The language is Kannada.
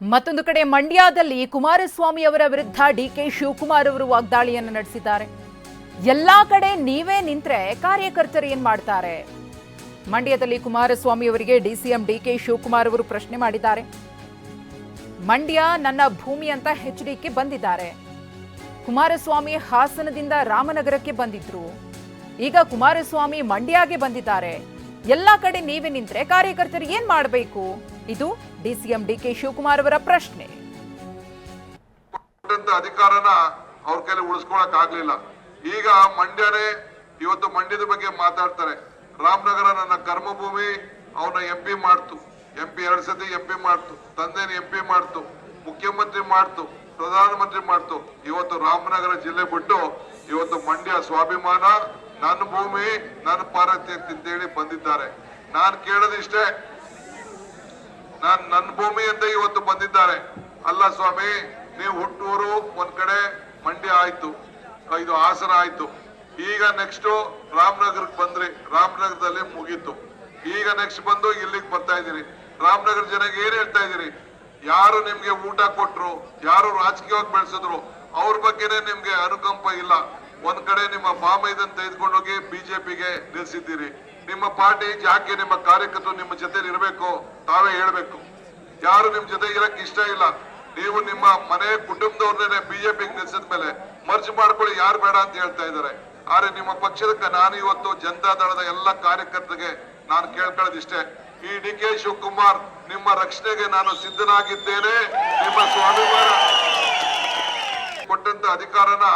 ಮತ್ತೊಂದು ಕಡೆ ಮಂಡ್ಯದಲ್ಲಿ ಕುಮಾರಸ್ವಾಮಿ ಅವರ ವಿರುದ್ಧ ಡಿ ಕೆ ಶಿವಕುಮಾರ್ ಅವರು ವಾಗ್ದಾಳಿಯನ್ನು ನಡೆಸಿದ್ದಾರೆ. ಎಲ್ಲಾ ಕಡೆ ನೀವೇ ನಿಂತ್ರೆ ಕಾರ್ಯಕರ್ತರು ಏನ್ ಮಾಡ್ತಾರೆ? ಮಂಡ್ಯದಲ್ಲಿ ಕುಮಾರಸ್ವಾಮಿ ಅವರಿಗೆ ಡಿಸಿಎಂ ಡಿಕೆ ಶಿವಕುಮಾರ್ ಅವರು ಪ್ರಶ್ನೆ ಮಾಡಿದ್ದಾರೆ. ಮಂಡ್ಯ ನನ್ನ ಭೂಮಿ ಅಂತ ಎಚ್ ಡಿಕೆ ಬಂದಿದ್ದಾರೆ. ಕುಮಾರಸ್ವಾಮಿ ಹಾಸನದಿಂದ ರಾಮನಗರಕ್ಕೆ ಬಂದಿದ್ರು. ಈಗ ಕುಮಾರಸ್ವಾಮಿ ಮಂಡ್ಯಗೆ ಬಂದಿದ್ದಾರೆ. ಎಲ್ಲಾ ಕಡೆ ನೀವೇ ನಿಂತ್ರೆ ಕಾರ್ಯಕರ್ತರು ಏನ್ ಮಾಡಬೇಕು? ಇದು ಡಿಸಿಎಂ ಡಿಕೆ ಶಿವಕುಮಾರ್ ಅವರ ಪ್ರಶ್ನೆ. ಅಧಿಕಾರನ ಅವ್ರ ಕೈಲಿ ಉಳಿಸ್ಕೊಳಕ್ ಆಗ್ಲಿಲ್ಲ. ಈಗ ಮಂಡ್ಯನೇ ಇವತ್ತು ಮಂಡ್ಯದ ಬಗ್ಗೆ ಮಾತಾಡ್ತಾರೆ. ರಾಮನಗರ ನನ್ನ ಕರ್ಮಭೂಮಿ, ಅವನ ಎಂ ಪಿ ಮಾಡ್ತು. ಎಂ ಪಿ ಎರಡ್ ಸತಿ ಎಂ ಪಿ ಮಾಡ್ತು. ತಂದೆನ ಎಂ ಪಿ ಮಾಡ್ತು. ಮುಖ್ಯಮಂತ್ರಿ ಮಾಡ್ತು. ಪ್ರಧಾನಮಂತ್ರಿ ಮಾಡ್ತು. ಇವತ್ತು ರಾಮನಗರ ಜಿಲ್ಲೆ ಬಿಟ್ಟು ಇವತ್ತು ಮಂಡ್ಯ ಸ್ವಾಭಿಮಾನ ನನ್ನ ಭೂಮಿ, ನನ್ನ ಪಾರತಿ ಅಂತೇಳಿ ಬಂದಿದ್ದಾರೆ. ನಾನ್ ಕೇಳೋದಿಷ್ಟೇ ನಾನ್ ನನ್ನ ಭೂಮಿ ಅಂತ ಇವತ್ತು ಬಂದಿದ್ದಾರೆ. ಅಲ್ಲ ಸ್ವಾಮಿ, ನೀವು ಹುಟ್ಟೂರು ಒಂದ್ ಕಡೆ ಮಂಡ್ಯ ಆಯ್ತು. ಇದು ಹಾಸನ ಆಯ್ತು. ಈಗ ನೆಕ್ಸ್ಟ್ ರಾಮನಗರಕ್ಕೆ ಬಂದ್ರಿ. ರಾಮನಗರದಲ್ಲಿ ಮುಗೀತು. ಈಗ ನೆಕ್ಸ್ಟ್ ಬಂದು ಇಲ್ಲಿಗೆ ಬರ್ತಾ ಇದ್ದೀರಿ. ರಾಮನಗರ ಜನಕ್ಕೆ ಏನ್ ಹೇಳ್ತಾ ಇದೀರಿ ಯಾರು ನಿಮ್ಗೆ ಊಟ ಕೊಟ್ರು, ಯಾರು ರಾಜಕೀಯವಾಗಿ ಬೆಳೆಸಿದ್ರು, ಅವ್ರ ಬಗ್ಗೆನೇ ನಿಮ್ಗೆ ಅನುಕಂಪ ಇಲ್ಲ. ಒಂದ್ ಕಡೆ ನಿಮ್ಮ ಫಾರ್ಮ್ ಇದನ್ನ ತೆಗೆದುಕೊಂಡೋಗಿ ಬಿಜೆಪಿಗೆ ನಿಲ್ಸಿದ್ದೀರಿ. ನಿಮ್ಮ ಪಾರ್ಟಿ ಯಾಕೆ ನಿಮ್ಮ ಕಾರ್ಯಕರ್ತರು ನಿಮ್ಮ ಜೊತೆ ಇರಬೇಕು, ತಾವೇ ಹೇಳ್ಬೇಕು. ಯಾರು ನಿಮ್ ಜೊತೆ ಇರಕ್ ಇಷ್ಟ ಇಲ್ಲ, ನೀವು ನಿಮ್ಮ ಮನೆ ಕುಟುಂಬದವ್ರನ್ನೇ ಬಿಜೆಪಿಗೆ ನಿಲ್ಸಿದ ಮೇಲೆ ಮರ್ಜ್ ಮಾಡ್ಕೊಳ್ಳಿ, ಯಾರು ಬೇಡ ಅಂತ ಹೇಳ್ತಾ ಇದ್ದಾರೆ. ಆದ್ರೆ ನಿಮ್ಮ ಪಕ್ಷದ ನಾನು ಇವತ್ತು ಜನತಾ ದಳದ ಎಲ್ಲ ಕಾರ್ಯಕರ್ತರಿಗೆ ನಾನು ಕೇಳ್ಕೊಳ್ಳೋದಿಷ್ಟೇ. ಈ ಡಿ ಕೆ ಶಿವಕುಮಾರ್, ನಿಮ್ಮ ರಕ್ಷಣೆಗೆ ನಾನು ಸಿದ್ಧನಾಗಿದ್ದೇನೆ. ನಿಮ್ಮ ಸ್ವಾಭಿಮಾನ ಕೊಟ್ಟಂತ ಅಧಿಕಾರನ